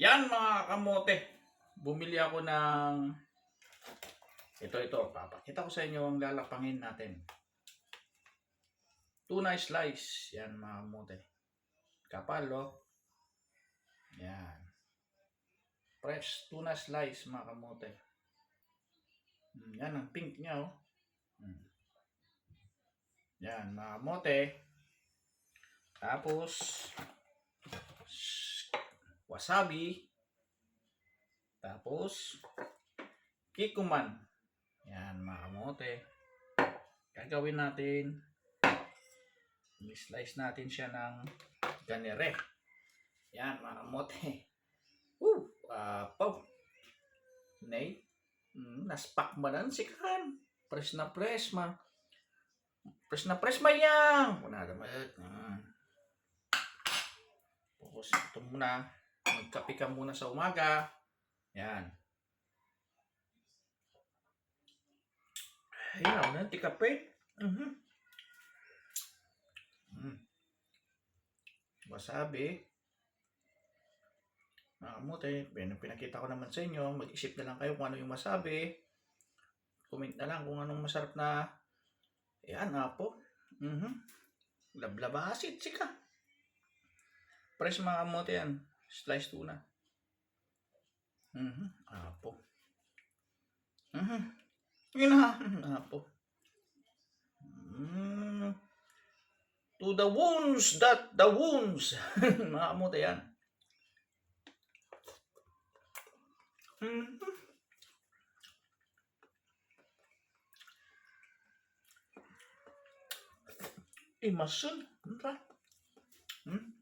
Yan mga kamote. Bumili ako ng ito ito papakita ko sa inyo ang lalapangin natin. Tuna slice. Yan mga kamote. Kapal oh. Yan. Fresh tuna slice mga kamote. Mm, Yan ang pink niya oh. Mm. Yan mga kamote. Tapos wasabi. Tapos kikuman. Yan mga kamote. Gagawin natin i-slice natin siya ng ganire. Yan mga kamote. Woo! Wow! Nay, mm, naspak ba nan si kan? Press na press ma. Press na press ma yang. Wala naman. Mm. Focus ito muna. Magkape ka muna sa umaga. Yan. Ayaw na, ti kape. Mhm. Mm. Wasabi. Mga kamote, pin- pinakita ko naman sa inyo. Mag-isip na lang kayo kung ano yung masabi. Comment na lang kung anong masarap na yan, apo. Mhm. Lablaba asid, sika. Fresh mga kamote yan. Slice tuna. Mhm. Apo. Mhm. Yun na. Apo. Mm. To the wounds that the wounds. mga kamote yan. Mhm. Imasun. Ano Hmm?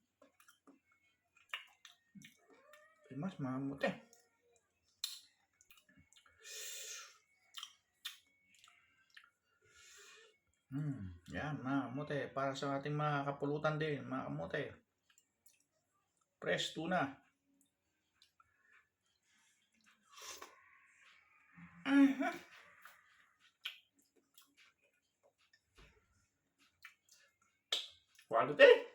Imas, mamut eh. Hmm, yan, mga kamote. Para sa ating mga kapulutan din, mga kamote. Fresh tuna. Mhm. Quality.